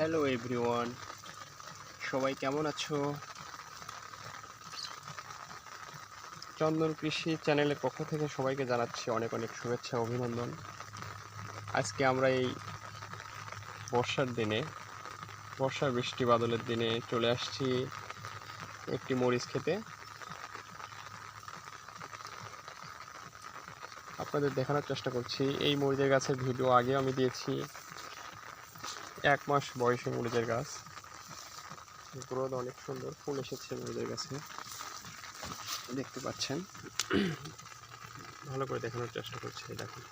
Hello everyone সবাই কেমন আছো? চন্দন কৃষি চ্যানেলের পক্ষ থেকে সবাইকে জানাচ্ছি অনেক অনেক শুভেচ্ছা, অভিনন্দন। আজকে আমরা এই বর্ষার দিনে বর্ষা বৃষ্টি বাদলের দিনে চলে আসছি একটি মরিচ খেতে। আপনাদের দেখানোর চেষ্টা করছি। এই মরিচের গাছের ভিডিও আগে আমি দিয়েছি। এক মাস বয়সে মরিচের গাছ। গ্রোথ অনেক সুন্দর, ফুল এসেছে মরিচের গাছে। দেখতে পাচ্ছেন। ভালো করে দেখানোর চেষ্টা করছি দেখুন।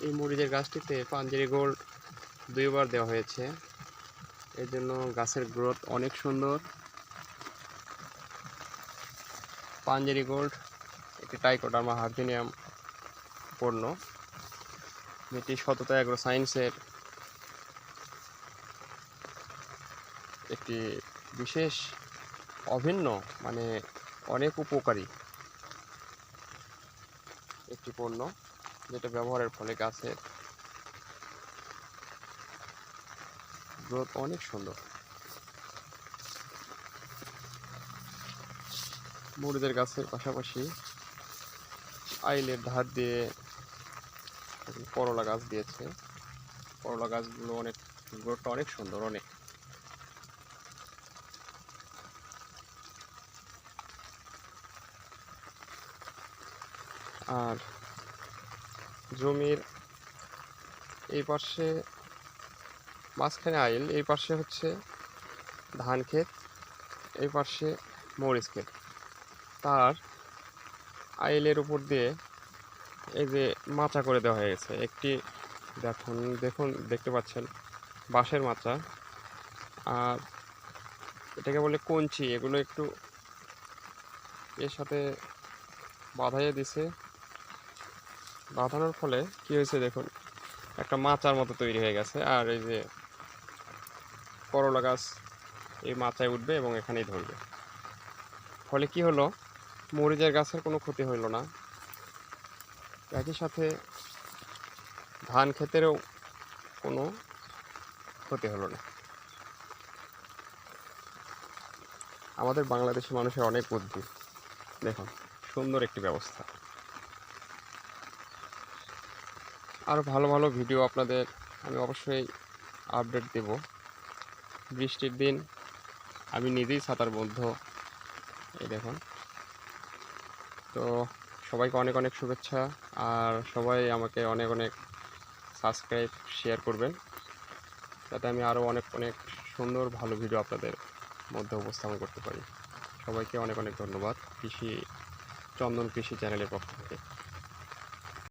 এই মরিচের গাছটিতে পাঞ্জেরি গোল্ড দুইবার দেওয়া হয়েছে। এর জন্য গাছের গ্রোথ অনেক সুন্দর। পাঞ্জেরি গোল্ড, একটি টাইকোডার্মা হার্জিনিয়াম পণ্য যেটি সততা অ্যাগ্রো সায়েন্সের একটি বিশেষ অভিন্ন মানে অনেক উপকারী একটি পণ্য যেটা ব্যবহারের ফলে গাছের গ্রোথ অনেক সুন্দর। মুড়িদের গাছের পাশাপাশি আইলের ধার দিয়ে করলা গাছ দিয়েছে। করলা গাছগুলো অনেক গ্রোথটা অনেক সুন্দর, অনেক। আর জমির এই পাশে মাঝখানে আইল, এই পাশে হচ্ছে ধান ক্ষেত, এই পাশে মরিচ ক্ষেত। তার আইলের উপর দিয়ে এই যে মাচা করে দেওয়া হয়ে গেছে। একটি দেখুন দেখুন, দেখতে পাচ্ছেন, বাঁশের মাচা। আর এটাকে বলে কঞ্চি, এগুলো একটু এর সাথে বাঁধাইয়ে দিছে। বাঁধানোর ফলে কি হয়েছে দেখুন, একটা মাচার মতো তৈরি হয়ে গেছে। আর এই যে করলা গাছ, এই মাচায় উঠবে এবং এখানেই ধরবে। ফলে কি হলো, মরিচের গাছের কোনো ক্ষতি হইল না। একই সাথে ধান ক্ষেতেরও কোনো ক্ষতি হলো না। আমাদের বাংলাদেশি মানুষের অনেক বুদ্ধি। দেখুন, সুন্দর একটি ব্যবস্থা। আরও ভালো ভালো ভিডিও আপনাদের আমি অবশ্যই আপডেট দেব। বৃষ্টির দিন আমি নিজেই সাঁতার বন্ধ। এই দেখুন। তো সবাইকে অনেক অনেক শুভেচ্ছা, আর সবাই আমাকে অনেক অনেক সাবস্ক্রাইব শেয়ার করবেন। যাতে আমি আরও অনেক অনেক সুন্দর ভালো ভিডিও আপনাদের মধ্যে উপস্থাপন করতে পারি। সবাইকে অনেক অনেক ধন্যবাদ কৃষি চন্দন কৃষি চ্যানেলের পক্ষ থেকে।